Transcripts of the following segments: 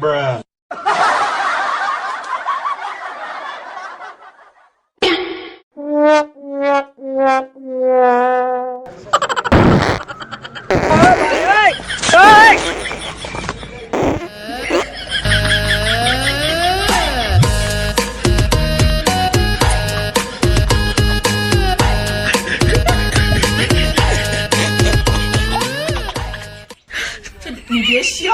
Bruh. 你别笑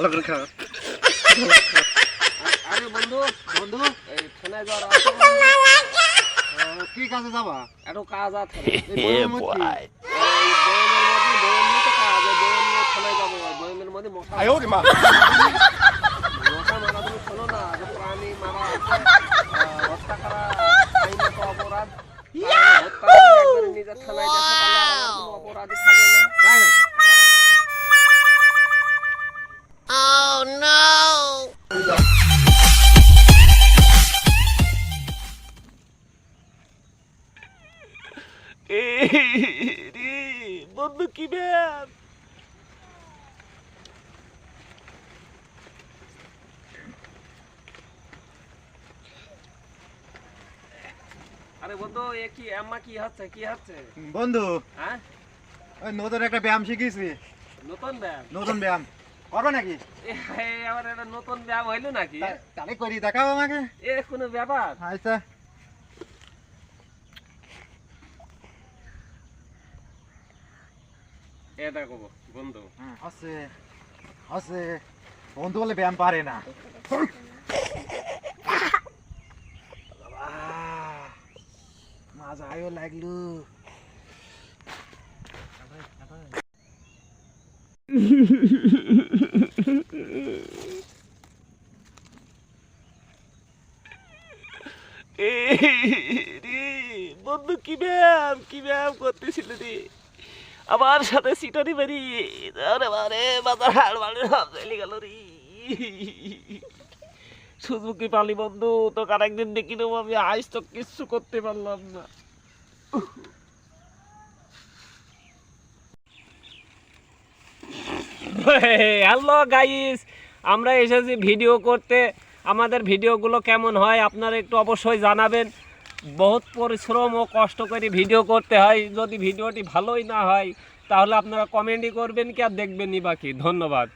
ভালো করে খা আরে বন্ধু বন্ধু এই থানায় যাওয়ার কি কাজে যাবা? একটু কাজ আছে। এই বইয়ের মধ্যে কি? এই বইমের বন্ধু কি ব্যাপ আরে বন্ধু এ কি আম্মা কি হচ্ছে কি হচ্ছে বন্ধু হ্যাঁ? ওই নতুন একটা ব্যায়াম শিখেছি নতুন ব্যায়াম? নতুন ব্যায়াম। করবে নাকি? আবার একটা নতুন ব্যায়াম হইল নাকি? তাহলে করি দেখাও আমাকে। এ কোনো ব্যাপার? আচ্ছা। এ দেখো বন্ধু। আছে আছে। বন্ধু বলে ব্যায়াম পারে না। আহ, মাজা আয়ো লাগল বন্ধু কি ব্যায়াম কি ব্যায়াম করতেছিল রে? আমার সাথে সিটারি বাড়ি আরে বারে, বাজার হাড় চলে গেল রে। সুজুকি পালি বন্ধু, তোকে আরেকদিন দেখি নেব, আমি আজ তো কিচ্ছু করতে পারলাম না। হ্যালো গাইস, আমরা এসেছি ভিডিও করতে। আমাদের ভিডিওগুলো কেমন হয় আপনারা একটু অবশ্যই জানাবেন। বহুত পরিশ্রম ও কষ্ট করে ভিডিও করতে হয়। যদি ভিডিওটি ভালোই না হয়, তাহলে আপনারা কমেন্টই করবেন কি আর দেখবেনই বাকি ধন্যবাদ।